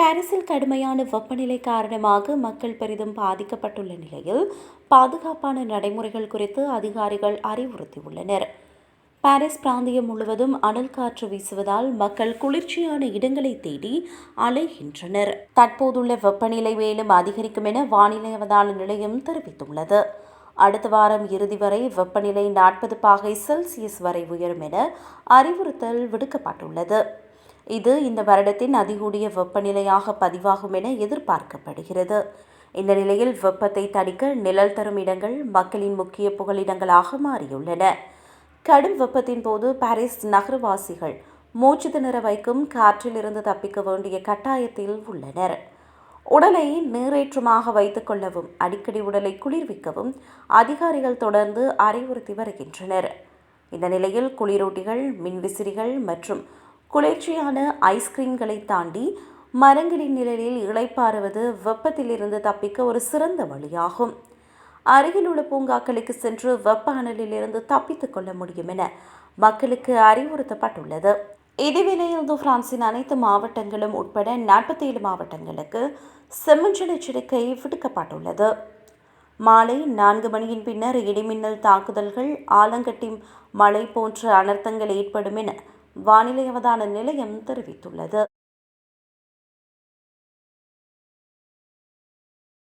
பாரிஸில் கடுமையான வெப்பநிலை காரணமாக மக்கள் பெரிதும் பாதிக்கப்பட்டுள்ள நிலையில் பாதுகாப்பான நடைமுறைகள் குறித்து அதிகாரிகள் அறிவுறுத்தியுள்ளனர். பாரிஸ் பிராந்தியம் முழுவதும் அனல் காற்று வீசுவதால் மக்கள் குளிர்ச்சியான இடங்களை தேடி அலைகின்றனர். தற்போதுள்ள வெப்பநிலை மேலும் அதிகரிக்கும் என வானிலை அவதான நிலையம் தெரிவித்துள்ளது. அடுத்த வாரம் இறுதி வரை வெப்பநிலை நாற்பது பாகை செல்சியஸ் வரை உயரும் என அறிவுறுத்தல் விடுக்கப்பட்டுள்ளது. இது இந்த வருடத்தின் அதிகூடிய வெப்பநிலையாக பதிவாகும் என எதிர்பார்க்கப்படுகிறது. இந்த நிலையில் வெப்பத்தை தணிக்க நிழல் தரும் இடங்கள் மக்களின் முக்கிய புகலிடங்களாக மாறியுள்ளன. கடும் வெப்பத்தின் போது பாரிஸ் நகரவாசிகள் மூச்சு திணற வைக்கும் காற்றிலிருந்து தப்பிக்க வேண்டிய கட்டாயத்தில் உள்ளனர். உடலை நீரேற்றமாக வைத்துக் கொள்ளவும் அடிக்கடி உடலை குளிர்விக்கவும் அதிகாரிகள் தொடர்ந்து அறிவுறுத்தி வருகின்றனர். இந்த நிலையில் குளிரூட்டிகள் மின்விசிறிகள் மற்றும் குளிர்ச்சியான ஐஸ்கிரீம்களை தாண்டி மரங்களின் நிழலில் இளைப்பாறுவது வெப்பத்திலிருந்து தப்பிக்க ஒரு சிறந்த வழியாகும். அருகில் உள்ள பூங்காக்களுக்கு சென்று வெப்ப அனலிலிருந்து தப்பித்துக் கொள்ள முடியும் என மக்களுக்கு அறிவுறுத்தப்பட்டுள்ளது. இதேவேளையில் பிரான்சின் அனைத்து மாவட்டங்களும் உட்பட நாற்பத்தி ஏழு மாவட்டங்களுக்கு செம்மஞ்சள் எச்சரிக்கை விடுக்கப்பட்டுள்ளது. மாலை நான்கு மணியின் பின்னர் இடிமின்னல் தாக்குதல்கள் ஆலங்கட்டி மழை போன்ற அனர்த்தங்கள் ஏற்படும் என வானிலை அவதான நிலையம் தெரிவித்துள்ளது.